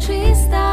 Tree star.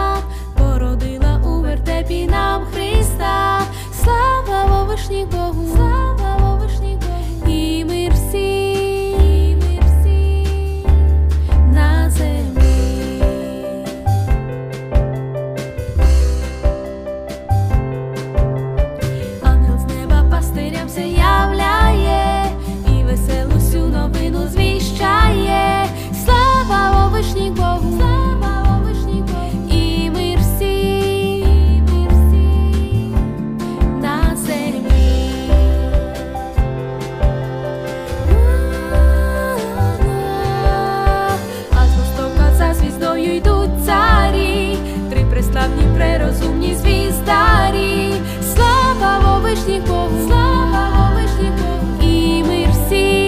Богу, слава во вишніх Богу, і мир всі,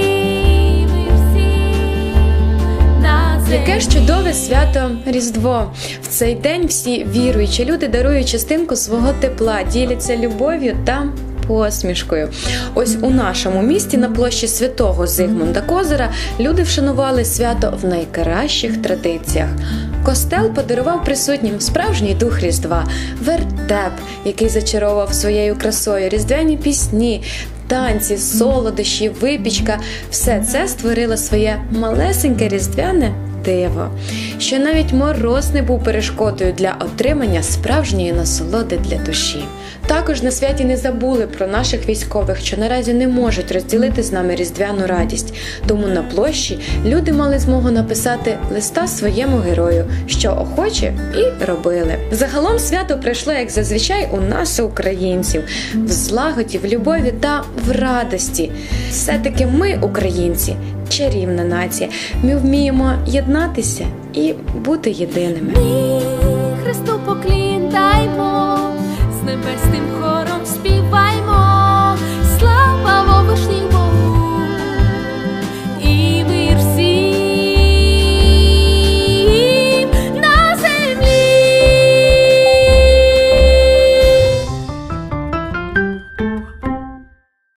і мир всі на землі. Яке ж чудове свято Різдво! В цей день всі віруючі люди дарують частинку свого тепла, діляться любов'ю та посмішкою. Ось у нашому місті на площі святого Зигмунда Козира люди вшанували свято в найкращих традиціях. Костел подарував присутнім справжній дух Різдва, вертеп, який зачаровував своєю красою, різдвяні пісні, танці, солодощі, випічка все це створило своє малесеньке різдвяне диво, що навіть мороз не був перешкодою для отримання справжньої насолоди для душі. Також на святі не забули про наших військових, що наразі не можуть розділити з нами різдвяну радість. Тому на площі люди мали змогу написати листа своєму герою, що охоче і робили. Загалом свято пройшло, як зазвичай, у нас, українців, в злагоді, в любові та в радості. Все-таки ми, українці, чарівна нація. Ми вміємо єднатися і бути єдиними. Ми Христу поклін дай хором.